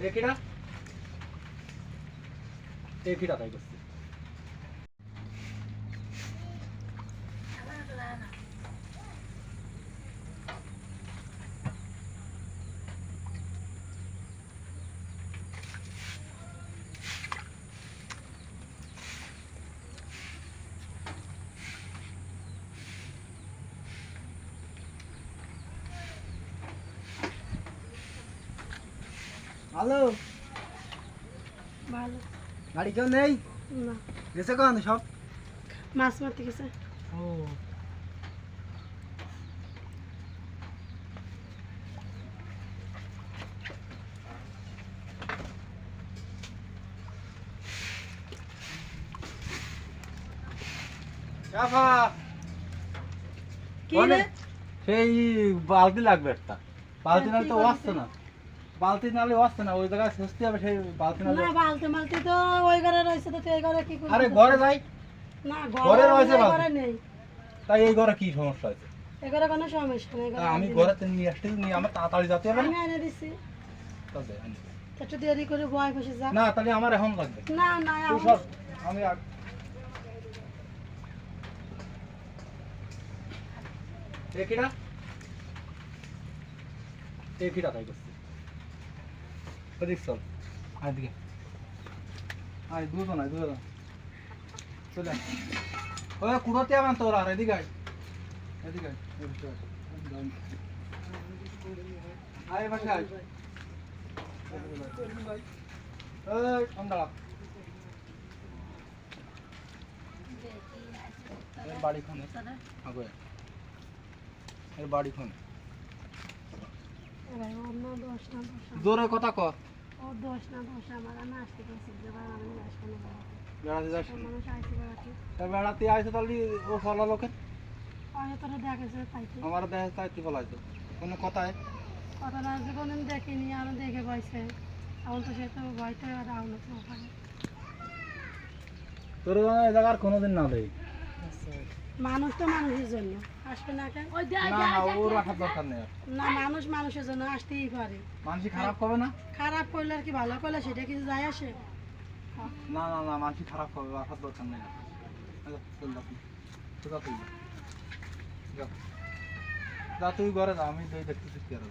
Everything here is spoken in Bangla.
একিটা একিটা তাই করছি হ্যালো ভালো। গাড়ি কেউ নেই? না। গেছে কখন সব? মাছ মারতে গেছে। ও। সেই বালতি লাগবে একটা। বালতি নালে তো আসছে না। বালতি নালে আসছে না ওই জায়গায় সস্তি হবে সেই বালতি নালে। না বালতে মালতে তো ওই ঘরে রয়েছে তো এই ঘরে কি করবি? আরে ঘরে যাই। না ঘরে রয়েছে ঘরে নেই। তাই এই ঘরে কি সমস্যা আছে এই ঘরে কোনো সমস্যা নেই আমি ঘরে তো নিয়ে আসতে নিয়ে আমার তাড়াতাড়ি যেতে হবে আমি এনে দিছি। আনি। একটু দেরি করে বয় বসে যা। না তাহলে আমার এখন লাগবে। না না আমি একিটা একিটা তাই করছি। ওদিক চল। আয় দিকে। দুজন চলে। ওই কুড়োতে আমার তোর আর এদিকে আয়। এদিকে আয়। এই এর বাড়ি খানে আগে। এর বাড়ি খানে আমার। জোরে কথা ক ওর দোষ না দোষ আমার। আমি আসতে গেছি যে ভাই আমি আসব না বেড়াতে। যাস? ওর মানুষ আইসি বেড়াতে তা বেড়াতে আইসে তাহলে ও ফলা তোরা দেখেছে আমার দেহে চাইতে ফলাইতো কোনো কথায় রাজ কোনদিন দেখিনি আরও দেখে পাইছে। এখন তো সে তো ভয়তে আর আউলো তো ওখানে তোর এই জায়গার কোনোদিন না দেই। মানুষ তো মানুষের জন্য। আসবে না কেন? না না ও রাখার দরকার নেই। না মানুষ মানুষের জন্য আসতেই পারে। মানুষ খারাপ করবে না? খারাপ করলে আর কি ভালো? করলে সেটা কিছু যায় আসে? না না না মানুষ খারাপ করবে রাখার দরকার নেই। যা। তুই। ঘরে যা আমি দেখতেছি কি আর।